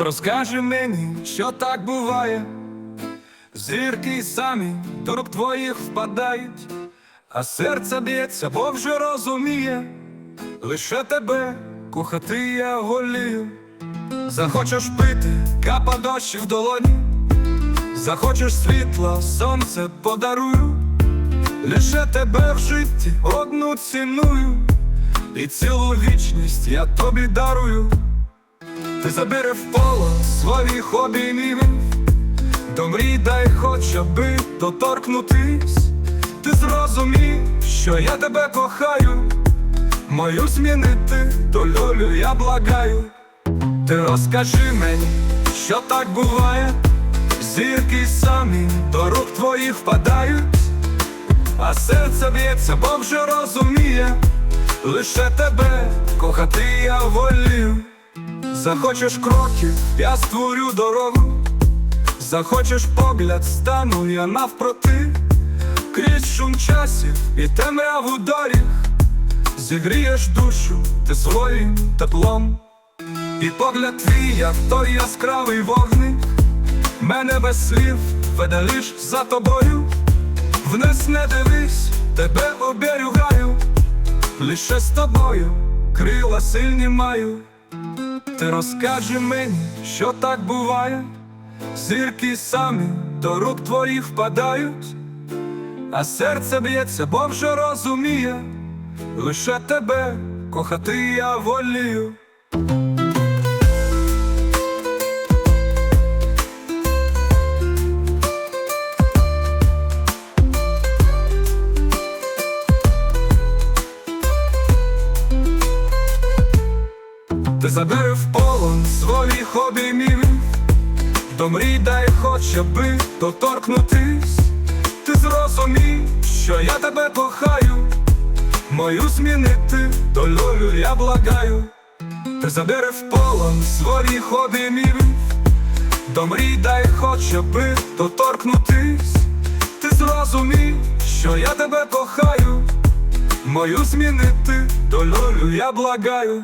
Розкажи мені, що так буває. Зірки самі до рук твоїх впадають, а серце б'ється, бо вже розуміє, лише тебе кохати я волію. Захочеш пити, капа дощі в долоні, захочеш світла, сонце подарую, лише тебе в житті одну ціную, і цілу вічність я тобі дарую. Ти забери в поло своїх обіймів, до мрій дай хоча би доторкнутись, ти зрозумій, що я тебе кохаю, мою змінити долю я благаю. Ти розкажи мені, що так буває, зірки самі до рук твоїх впадають, а серце б'ється, бо вже розуміє, лише тебе кохати я волію. Захочеш кроків, я створю дорогу, захочеш погляд, стану я навпроти, крізь шум часів і темряву доріг, зігрієш душу ти своїм теплом. І погляд твій, як той яскравий вогник, мене без слів веде лиш за тобою, вниз не дивись, тебе оберігаю, лише з тобою крила сильні маю. Ти розкажи мені, що так буває, зірки самі до рук твоїх впадають, а серце б'ється, бо вже розуміє, лише тебе кохати я волію. Ти забери в полон своїх обіймів, до мрій дай хоча би доторкнутись, ти зрозумій, що я тебе кохаю, мою змінити долю я благаю, ти забери в полон своїх обіймів, до мрій дай хоча би доторкнутись, ти зрозумій, що я тебе кохаю, мою змінити долю я благаю.